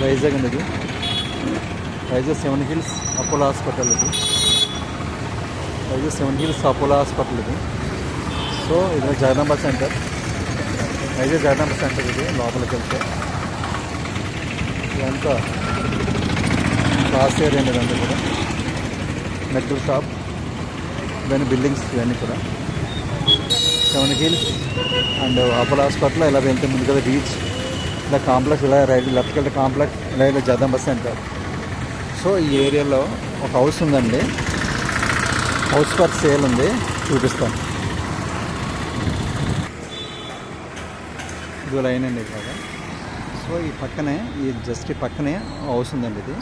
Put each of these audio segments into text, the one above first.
వైజాగ్ అండి ఇది. Vizag seven hills Apollo hospital ఇది. Vizag seven hills Apollo hospital ఇది. సో ఇది జగదాంబ సెంటర్. వైజాగ్ జగదాంబ సెంటర్ ఇది లోపలికి వెళ్తే. ఇదంతా క్లాస్ ఏరియా అండి ఇదంతా కూడా. Medical shop. ఇవన్నీ బిల్డింగ్స్ ఇవన్నీ కూడా. Seven hills and Apollo hospital ఇలా వెళ్తే ముందు కదా బీచ్ ఇలా కాంప్లెక్స్ ఇలా రైట్ లెఫ్ట్కి వెళ్తే కాంప్లెక్స్ ఇలా ఇలా జగదాంబ సెంటర్. సో ఈ ఏరియాలో ఒక హౌస్ ఉందండి. హౌస్ ఫర్ సేల్ ఉంది. చూపిస్తాను. ఇది లైన్ అండి ఇక్కడ. సో ఈ పక్కనే ఈ జస్ట్ ఈ పక్కనే హౌస్ ఉందండి ఇది.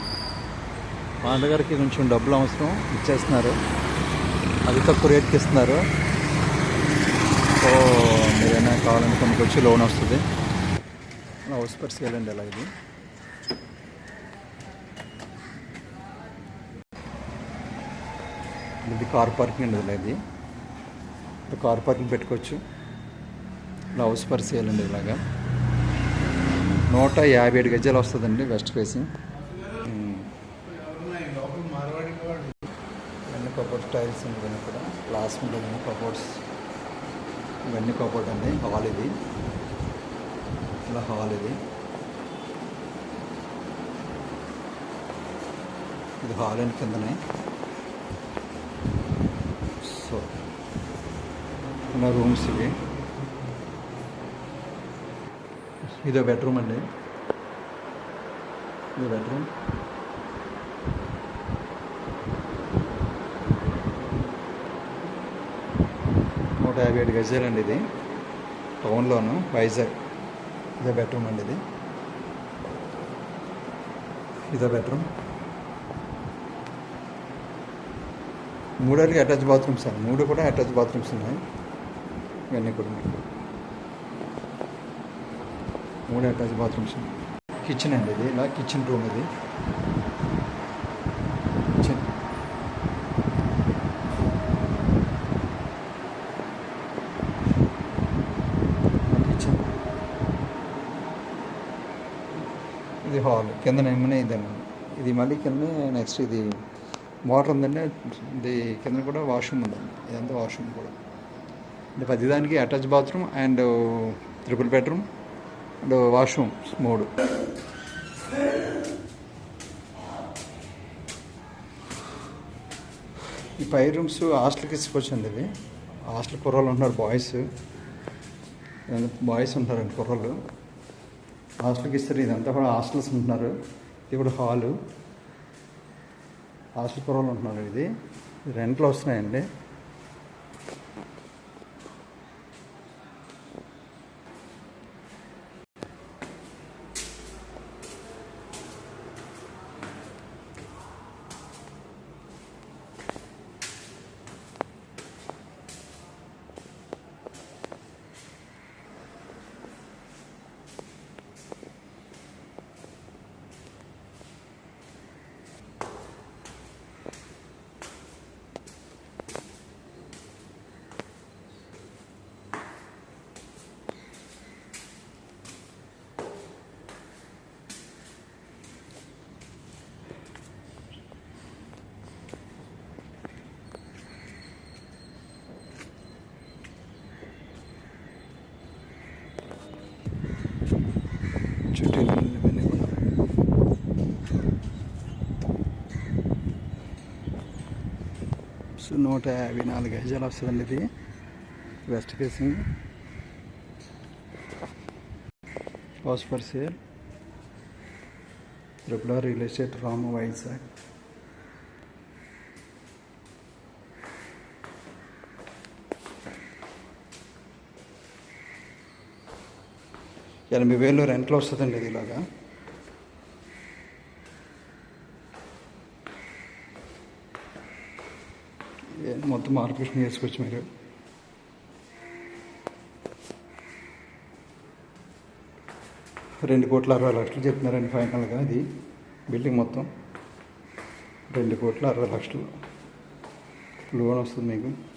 పాండగారికి కొంచెం డబ్బులు అవసరం ఇచ్చేస్తున్నారు. అది తక్కువ రేట్కి ఇస్తున్నారు. సో మీరైనా కావాలంటే కొంచెం వచ్చి లోన్ వస్తుంది. హౌస్ పర్స్ సేల్ అలా ఇది. ఇది కార్ పార్కింగ్ అండి ఇలా ఇది. కార్ పార్కింగ్ పెట్టుకోవచ్చు. ఇలా హౌస్ ఫర్ సేల్ ఇలాగా. నూట యాభై ఏడు గజాలు వస్తుందండి వెస్ట్ ఫేసింగ్. ఇవన్నీ కబోర్డ్ టైల్స్ అండి ఇవన్నీ కూడా. క్లాస్ ఉంటుంది కబోర్డ్స్ ఇవన్నీ కబోర్డ్ అండి హాల్ ఇది. ఇలా హాల్ ఇది ఇది హాల్ అండ్ కిందనే. సో ఇలా రూమ్స్ ఇవి. ఇదో బెడ్రూమ్ అండి. ఇది బెడ్రూమ్. నూట యాభై ఏడు గజాలండి ఇది. టౌన్లోను వైజాగ్. ఇదే బెడ్రూమ్ అండి ఇది. ఇదో బెడ్రూమ్ మూడోకి అటాచ్ బాత్రూమ్స్ అండి మూడు కూడా అటాచ్ బాత్రూమ్స్ ఉన్నాయి. ఇవన్నీ కూడా మీకు మూడు అటాచ్ బాత్రూమ్స్ కిచెన్ అండి ఇది. ఇలా కిచెన్ రూమ్ ఇది. ఇది హాల్ కింద నిమ్మనే ఇదండి ఇది మళ్ళీ కింద నెక్స్ట్ ఇది వాటర్ ఉందండి ఇది కింద కూడా వాష్రూమ్ ఉందండి ఇదంతా వాష్రూమ్ కూడా. అంటే ప్రతిదానికి attach bathroom and triple bedroom and washroom మూడు. ఈ పై రూమ్స్ హాస్టల్కి ఇసుకోవచ్చండి ఇవి. హాస్టల్ కుర్రోళ్ళు ఉన్నారు బాయ్స్ బాయ్స్ ఉంటారండి కుర్రాళ్ళు. హాస్టల్కి ఇస్తారు. ఇదంతా కూడా హాస్టల్స్ ఉంటున్నారు. ఇది కూడా హాలు. హాస్టల్ కుర్రోళ్ళు ఉంటున్నారు ఇది రెంట్లు వస్తున్నాయండి చుట్టూ ఇవన్నీ కూడా ఆల్మోస్ట్ నూట యాభై నాలుగు గజాలు వస్తుందండి ఇది. West facing house for sale triple real estate Ram Vizag ఎనభై వేలు రెంట్లో వస్తుందండి ఇది ఇలాగా. మొత్తం మార్కెట్ చేసుకోవచ్చు మీరు రెండు కోట్ల అరవై లక్షలు చెప్తున్నారండి ఫైనల్గా అది బిల్డింగ్ మొత్తం. రెండు కోట్ల అరవై లక్షలు. లోన్ వస్తుంది మీకు.